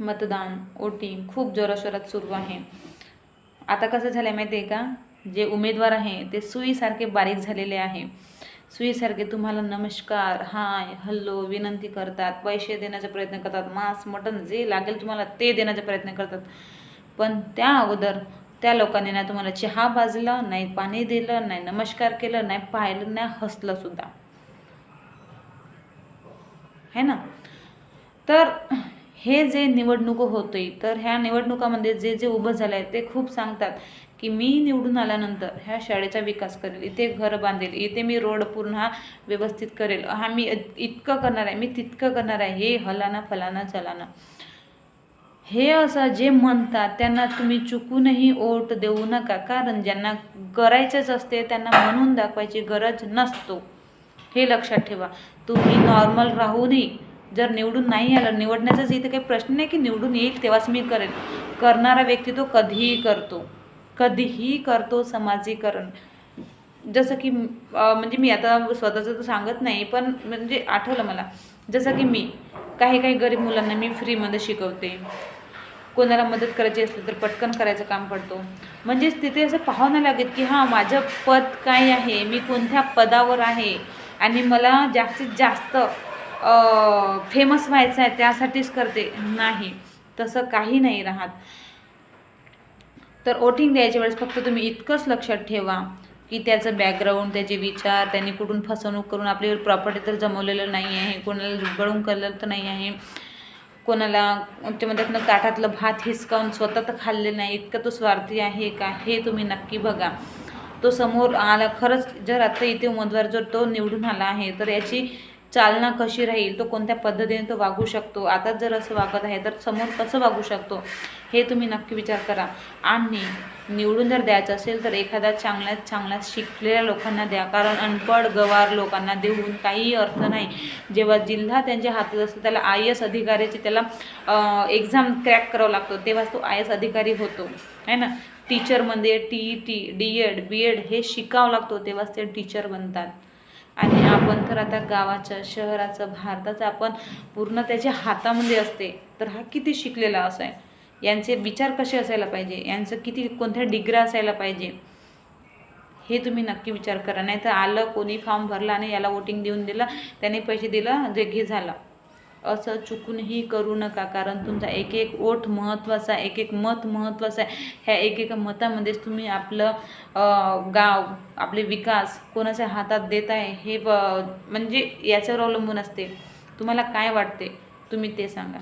मतदान वोटिंग खूप जोराशोरात सुरू आहे. आता कसं झालं आहे माहिती आहे का? जे उमेदवार आहे ते सुईसारखे बारीक झालेले आहे. सुईसारखे तुम्हाला नमस्कार हाय हल्लो विनंती करतात पैसे देण्याचा प्रयत्न करतात मांस मटण जे लागेल तुम्हाला ते देण्याचा प्रयत्न करतात. पण त्या अगोदर त्या लोकांनी ना तुम्हाला चहा भाजला नाही पाणी दिलं नाही नमस्कार केलं नाही पाहिलं नाही हसलं सुद्धा. है ना? तर हे जे निवडणूक होते तर ह्या निवडणुकामध्ये जे जे उभं झालं आहे ते खूप सांगतात की मी निवडून आल्यानंतर ह्या शाळेचा विकास करेल इथे घर बांधेल इथे मी रोड पुन्हा व्यवस्थित करेल. हा मी इतकं करणार आहे मी तितकं करणार आहे हे हलाना फलाना चलाना. हे असं जे म्हणतात त्यांना तुम्ही चुकूनही ओट देऊ नका कारण ज्यांना करायचंच असते त्यांना म्हणून दाखवायची गरज नसतो. हे लक्षात ठेवा. तुम्ही नॉर्मल राहूनही जर निवडून नाही आलं निवडण्याचाच इथे काही प्रश्न नाही की निवडून येईल तेव्हाच मी करेन. करणारा व्यक्ती तो कधीही करतो. कधीही करतो समाजीकरण. जसं की म्हणजे मी आता स्वतःचं तर सांगत नाही पण म्हणजे आठवलं मला. जसं की मी काही काही गरीब मुलांना मी फ्रीमध्ये शिकवते. कोणाला मदत करायची असली तर पटकन करायचं काम पडतो. म्हणजेच तिथे असं पाहावं नाही लागेल की हां माझं पद काय आहे? मी कोणत्या पदावर आहे? आणि मला जास्तीत जास्त फेमस व्हायचं आहे त्यासाठीच करते. नाही तसं काही नाही राहत. तर वोटिंग द्यायच्या वेळेस फक्त तुम्ही इतकंच लक्षात ठेवा की त्याचं बॅकग्राऊंड त्याचे विचार त्यांनी कुठून फसवणूक करून आपली प्रॉपर्टी तर जमवलेलं नाही आहे कोणाला लुबाडून केलेलं तर नाही आहे. कोणाला त्यामध्ये ताटातलं भात हिसकावून स्वतः तर खाल्ले नाही. इतकं तो स्वार्थी आहे का हे तुम्ही नक्की बघा. तो समोर आला खरंच जर आता इथे उमेदवार जर तो निवडून आला आहे तर याची चालना कशी राहील तो कोणत्या पद्धतीने तो वागू शकतो आता जर असं वागत आहे तर समोर कसं वागू शकतो हे तुम्ही नक्की विचार करा. आणि निवडून जर द्यायचं असेल तर एखाद्या चांगल्यात चांगल्या शिकलेल्या लोकांना द्या. कारण अनपढ गवार लोकांना देऊन काहीही अर्थ नाही. जेव्हा जिल्हा त्यांच्या हातात असतो त्याला आय एस अधिकाऱ्याची त्याला एक्झाम क्रॅक करावा लागतो तेव्हाच तो आय एस अधिकारी होतो. आहे ना? टीचरमध्ये T E T D Ed B Ed हे शिकावं लागतो तेव्हाच ते टीचर बनतात. आणि आपण तर आता गावाचं शहराचं भारताचं आपण पूर्ण त्याच्या हातामध्ये असते. तर हा किती शिकलेला असं आहे? यांचे विचार कसे असायला पाहिजे? यांचं किती कोणत्या डिग्र्या असायला पाहिजे? हे तुम्ही नक्की विचार करा. नाही तर आलं कोणी फॉर्म भरला आणि याला वोटिंग देऊन दिलं त्याने पैसे दिलं जे घे झाला. असं चुकूनही करू नका. कारण तुमचा एक एक ओठ महत्त्वाचा आहे एक एक मत महत्त्वाचं आहे. ह्या एक एक मतामध्येच तुम्ही आपलं गाव आपले विकास कोणाच्या हातात देत आहे हे म्हणजे याच्यावर अवलंबून असते. तुम्हाला काय वाटते? तुम्ही ते सांगा.